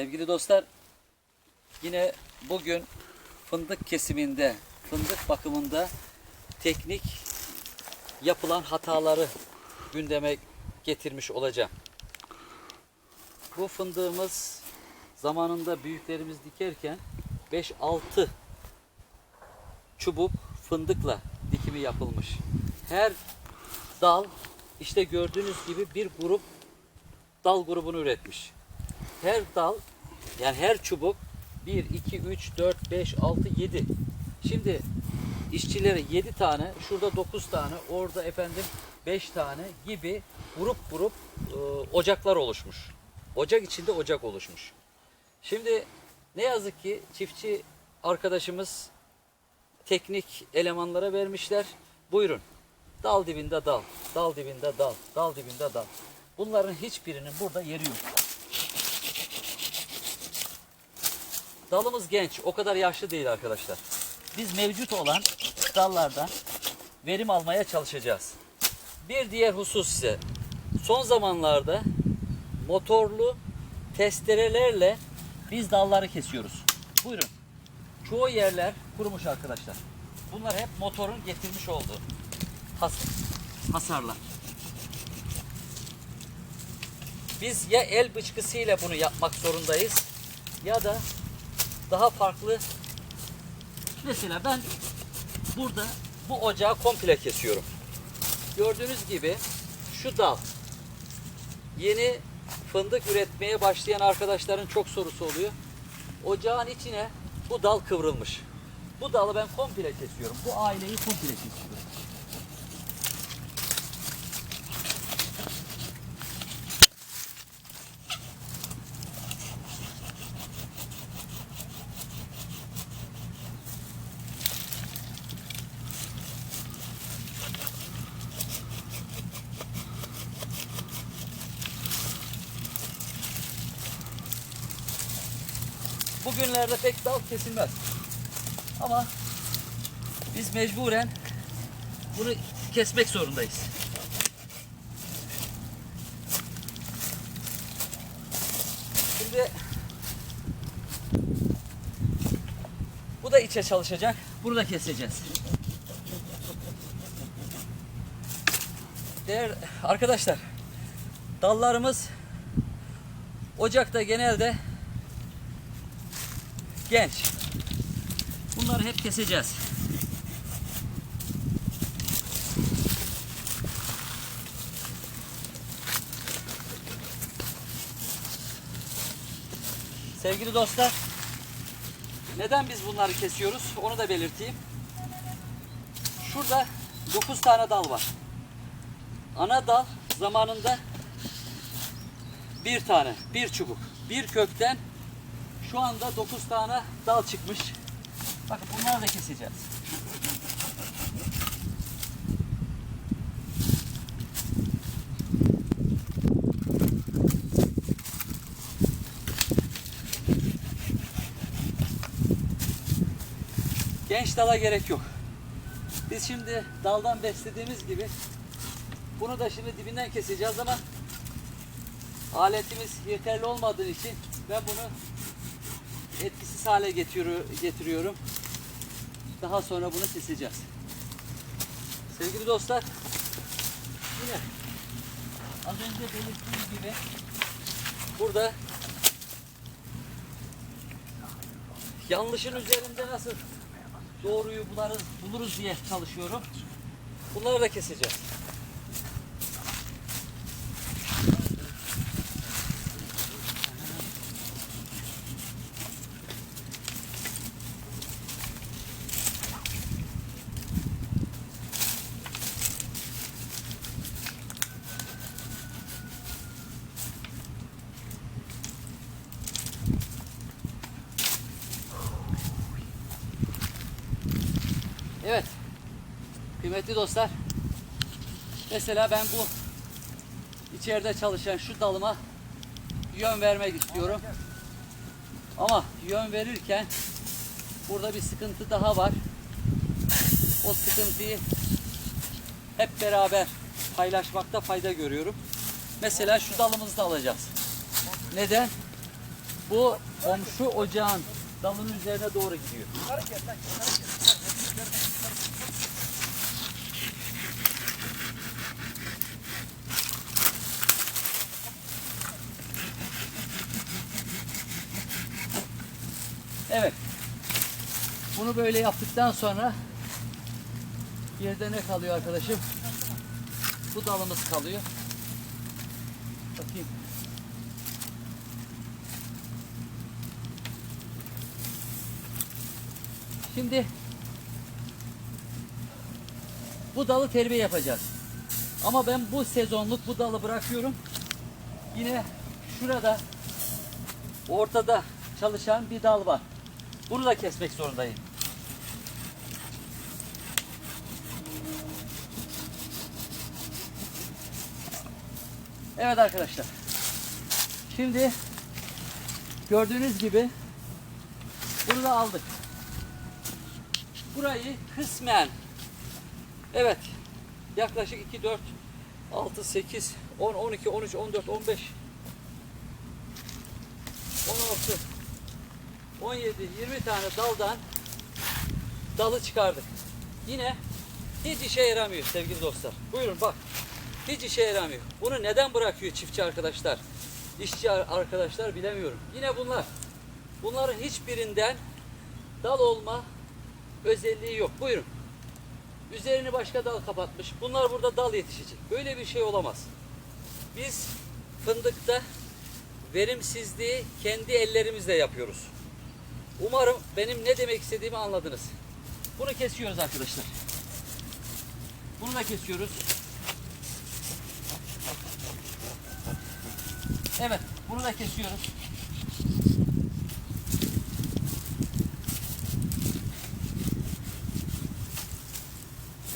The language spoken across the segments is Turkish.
Sevgili dostlar, yine bugün fındık kesiminde, fındık bakımında teknik yapılan hataları gündeme getirmiş olacağım. Bu fındığımız zamanında büyüklerimiz dikerken 5-6 çubuk fındıkla dikimi yapılmış. Her dal işte gördüğünüz gibi bir grup dal grubunu üretmiş. Her dal yani her çubuk 1, 2, 3, 4, 5, 6, 7. Şimdi işçilere 7 tane, şurada 9 tane, orada efendim 5 tane gibi grup grup e, ocaklar oluşmuş. Ocak içinde ocak oluşmuş. Şimdi ne yazık ki çiftçi arkadaşımız teknik elemanlara vermişler. Buyurun. Dal dibinde dal, dal dibinde dal, dal dibinde dal. Bunların hiçbirinin burada yeri yok. Dalımız genç, o kadar yaşlı değil arkadaşlar. Biz mevcut olan dallardan verim almaya çalışacağız. Bir diğer husus ise son zamanlarda motorlu testerelerle biz dalları kesiyoruz. Buyurun. Çoğu yerler kurumuş arkadaşlar. Bunlar hep motorun getirmiş olduğu has hasarlar. Biz ya el bıçkısıyla bunu yapmak zorundayız ya da daha farklı mesela ben burada bu ocağı komple kesiyorum. Gördüğünüz gibi şu dal yeni fındık üretmeye başlayan arkadaşların çok sorusu oluyor. Ocağın içine bu dal kıvrılmış. Bu dalı ben komple kesiyorum. Bu aileyi komple kesiyorum. Bugünlerde pek dal kesilmez. Ama biz mecburen bunu kesmek zorundayız. Şimdi bu da içe çalışacak. Bunu da keseceğiz. Değer arkadaşlar dallarımız ocakta genelde genç. Bunları hep keseceğiz. Sevgili dostlar, neden biz bunları kesiyoruz? Onu da belirteyim. Şurada 9 tane dal var. Ana dal zamanında bir tane, bir çubuk, bir kökten şu anda 9 tane dal çıkmış. Bakın bunları da keseceğiz. Genç dala gerek yok. Biz şimdi daldan beslediğimiz gibi bunu da şimdi dibinden keseceğiz ama aletimiz yeterli olmadığı için ben bunu etkisiz hale getiriyor- getiriyorum. Daha sonra bunu keseceğiz. Sevgili dostlar, yine az önce belirttiğim gibi burada yanlışın üzerinde nasıl doğruyu bularız, buluruz diye çalışıyorum. Bunları da keseceğiz. Evet. Kıymetli dostlar. Mesela ben bu içeride çalışan şu dalıma yön vermek istiyorum. Ama yön verirken burada bir sıkıntı daha var. O sıkıntıyı hep beraber paylaşmakta fayda görüyorum. Mesela şu dalımızı da alacağız. Neden? bu komşu ocağın dalının üzerine doğru gidiyor. Evet. Bunu böyle yaptıktan sonra yerde ne kalıyor arkadaşım? Bu dalımız kalıyor. Bakayım. Şimdi bu dalı terbiye yapacağız. Ama ben bu sezonluk bu dalı bırakıyorum. Yine şurada ortada çalışan bir dal var. Bunu da kesmek zorundayım. Evet arkadaşlar. Şimdi gördüğünüz gibi bunu da aldık. Burayı kısmen evet yaklaşık 2 4 6 8 10 12 13 14 15 17 20 tane daldan dalı çıkardık. Yine hiç işe yaramıyor sevgili dostlar. Buyurun bak. Hiç işe yaramıyor. Bunu neden bırakıyor çiftçi arkadaşlar? İşçi ar- arkadaşlar bilemiyorum. Yine bunlar. Bunların hiçbirinden dal olma özelliği yok. Buyurun. Üzerini başka dal kapatmış. Bunlar burada dal yetişecek. Böyle bir şey olamaz. Biz fındıkta verimsizliği kendi ellerimizle yapıyoruz. Umarım benim ne demek istediğimi anladınız. Bunu kesiyoruz arkadaşlar. Bunu da kesiyoruz. Evet, bunu da kesiyoruz.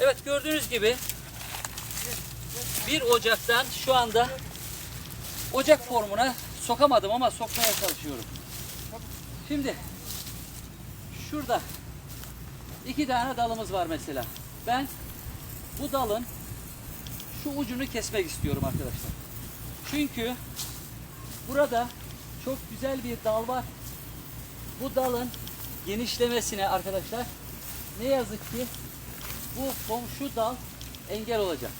Evet, gördüğünüz gibi bir ocaktan şu anda ocak formuna sokamadım ama sokmaya çalışıyorum. Şimdi şurada iki tane dalımız var mesela. Ben bu dalın şu ucunu kesmek istiyorum arkadaşlar. Çünkü burada çok güzel bir dal var. Bu dalın genişlemesine arkadaşlar ne yazık ki bu komşu dal engel olacak.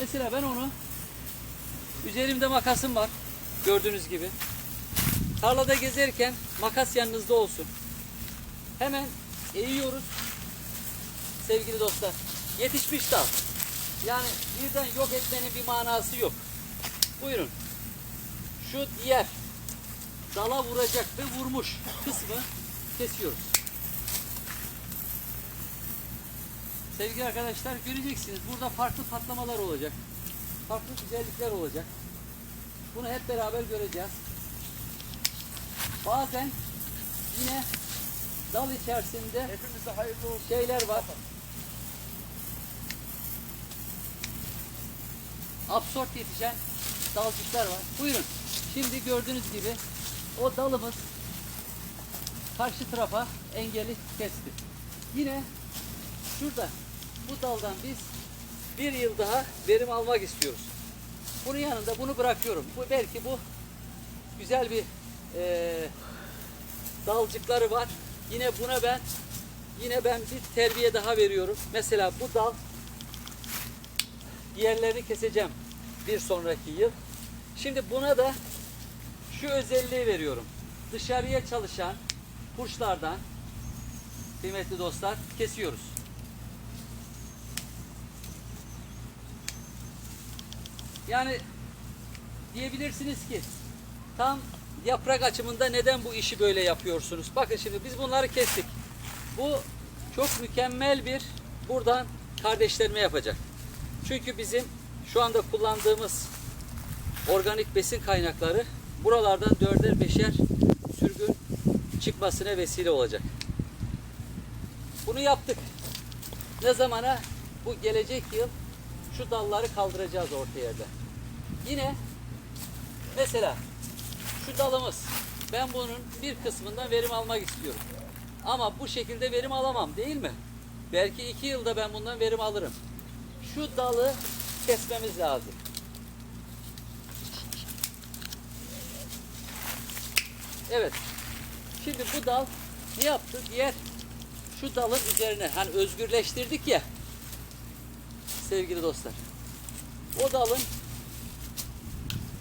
Mesela ben onu üzerimde makasım var. Gördüğünüz gibi. Tarlada gezerken makas yanınızda olsun. Hemen eğiyoruz. Sevgili dostlar. Yetişmiş dal. Yani birden yok etmenin bir manası yok. Buyurun. Şu diğer dala vuracak ve vurmuş kısmı kesiyoruz. Sevgili arkadaşlar göreceksiniz burada farklı patlamalar olacak. Farklı güzellikler olacak. Bunu hep beraber göreceğiz. Bazen yine dal içerisinde Hepimize hayırlı olsun. şeyler var. Absort yetişen dalcıklar var. Buyurun. Şimdi gördüğünüz gibi o dalımız karşı tarafa engeli kesti. Yine şurada bu daldan biz bir yıl daha verim almak istiyoruz. Bunun yanında bunu bırakıyorum. Bu belki bu güzel bir eee dalcıkları var. Yine buna ben yine ben bir terbiye daha veriyorum. Mesela bu dal diğerlerini keseceğim bir sonraki yıl. Şimdi buna da şu özelliği veriyorum. Dışarıya çalışan kurşlardan kıymetli dostlar kesiyoruz. Yani diyebilirsiniz ki tam yaprak açımında neden bu işi böyle yapıyorsunuz? Bakın şimdi biz bunları kestik. Bu çok mükemmel bir buradan kardeşlerime yapacak. Çünkü bizim şu anda kullandığımız organik besin kaynakları buralardan dörder beşer sürgün çıkmasına vesile olacak. Bunu yaptık. Ne zamana? Bu gelecek yıl şu dalları kaldıracağız orta yerde. Yine mesela şu dalımız ben bunun bir kısmından verim almak istiyorum. Ama bu şekilde verim alamam değil mi? Belki iki yılda ben bundan verim alırım. Şu dalı kesmemiz lazım. Evet. Şimdi bu dal ne yaptı? Diğer şu dalın üzerine hani özgürleştirdik ya sevgili dostlar. O dalın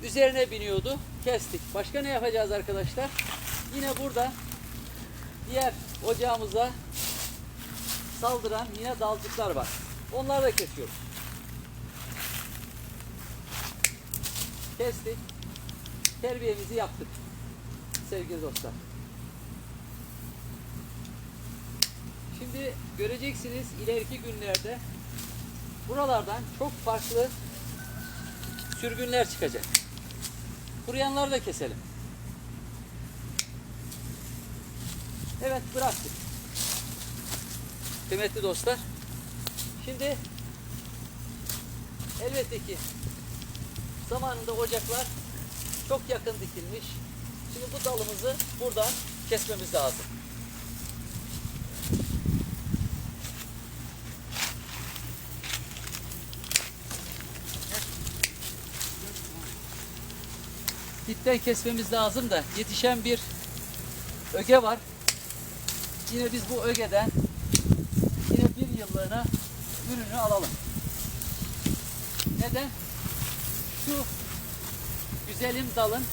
üzerine biniyordu. Kestik. Başka ne yapacağız arkadaşlar? Yine burada diğer ocağımıza saldıran yine dalcıklar var. Onları da kesiyoruz. Kestik. Terbiyemizi yaptık. Sevgili dostlar. Şimdi göreceksiniz ileriki günlerde buralardan çok farklı sürgünler çıkacak. Kuruyanları da keselim. Evet bıraktık. Kıymetli dostlar. Şimdi elbette ki zamanında ocaklar çok yakın dikilmiş. Şimdi bu dalımızı buradan kesmemiz lazım. Dipten kesmemiz lazım da yetişen bir öge var. Yine biz bu ögeden yine bir yıllığına ürünü alalım. Neden? Şu güzelim dalın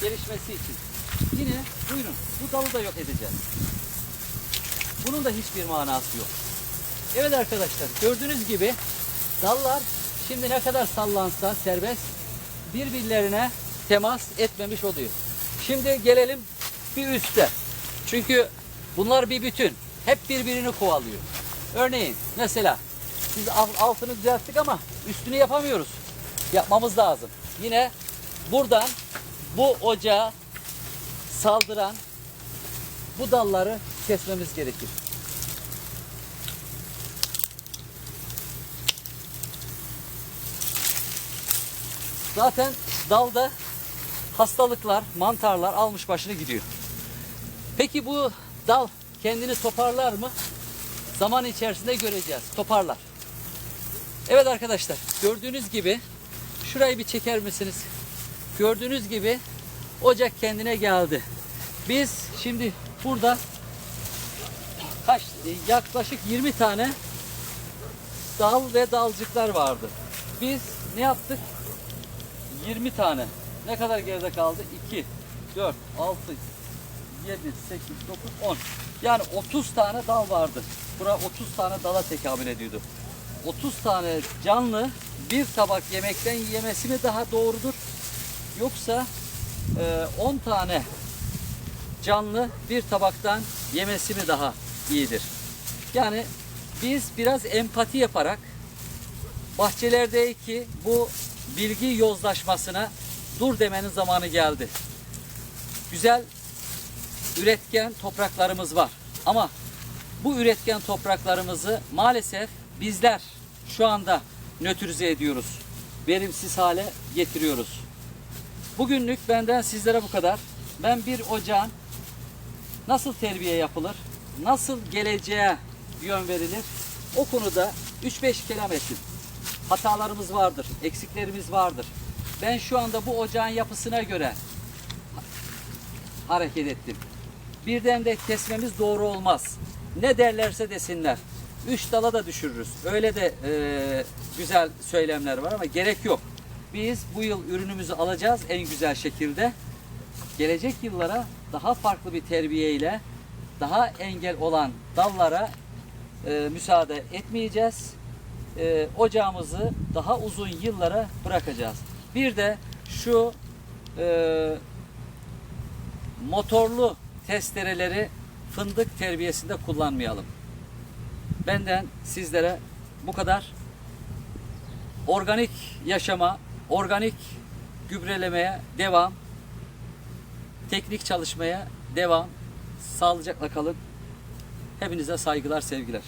gelişmesi için. Yine buyurun bu dalı da yok edeceğiz. Bunun da hiçbir manası yok. Evet arkadaşlar gördüğünüz gibi dallar şimdi ne kadar sallansa serbest birbirlerine temas etmemiş oluyor. Şimdi gelelim bir üste. Çünkü bunlar bir bütün. Hep birbirini kovalıyor. Örneğin mesela biz alt- altını düzelttik ama üstünü yapamıyoruz. Yapmamız lazım. Yine buradan bu ocağa saldıran bu dalları kesmemiz gerekir. Zaten dalda hastalıklar, mantarlar almış başını gidiyor. Peki bu dal kendini toparlar mı? Zaman içerisinde göreceğiz. Toparlar. Evet arkadaşlar gördüğünüz gibi şurayı bir çeker misiniz? Gördüğünüz gibi ocak kendine geldi. Biz şimdi burada kaç yaklaşık 20 tane dal ve dalcıklar vardı. Biz ne yaptık? 20 tane. Ne kadar geride kaldı? 2, 4, 6, 7, 8, 9, 10. Yani 30 tane dal vardı. Bura 30 tane dala tekamül ediyordu. 30 tane canlı bir tabak yemekten yemesi mi daha doğrudur? Yoksa e, 10 tane canlı bir tabaktan yemesi mi daha iyidir? Yani biz biraz empati yaparak bahçelerdeki bu bilgi yozlaşmasına dur demenin zamanı geldi. Güzel üretken topraklarımız var. Ama bu üretken topraklarımızı maalesef bizler şu anda nötrize ediyoruz. Verimsiz hale getiriyoruz. Bugünlük benden sizlere bu kadar. Ben bir ocağın nasıl terbiye yapılır, nasıl geleceğe yön verilir o konuda 3-5 kelam ettim. Hatalarımız vardır, eksiklerimiz vardır. Ben şu anda bu ocağın yapısına göre hareket ettim. Birden de kesmemiz doğru olmaz. Ne derlerse desinler. Üç dala da düşürürüz. Öyle de e, güzel söylemler var ama gerek yok. Biz bu yıl ürünümüzü alacağız en güzel şekilde. Gelecek yıllara daha farklı bir terbiye ile daha engel olan dallara e, müsaade etmeyeceğiz. E, ocağımızı daha uzun yıllara bırakacağız. Bir de şu e, motorlu testereleri fındık terbiyesinde kullanmayalım. Benden sizlere bu kadar. Organik yaşama, organik gübrelemeye devam. Teknik çalışmaya devam. Sağlıcakla kalın. Hepinize saygılar, sevgiler.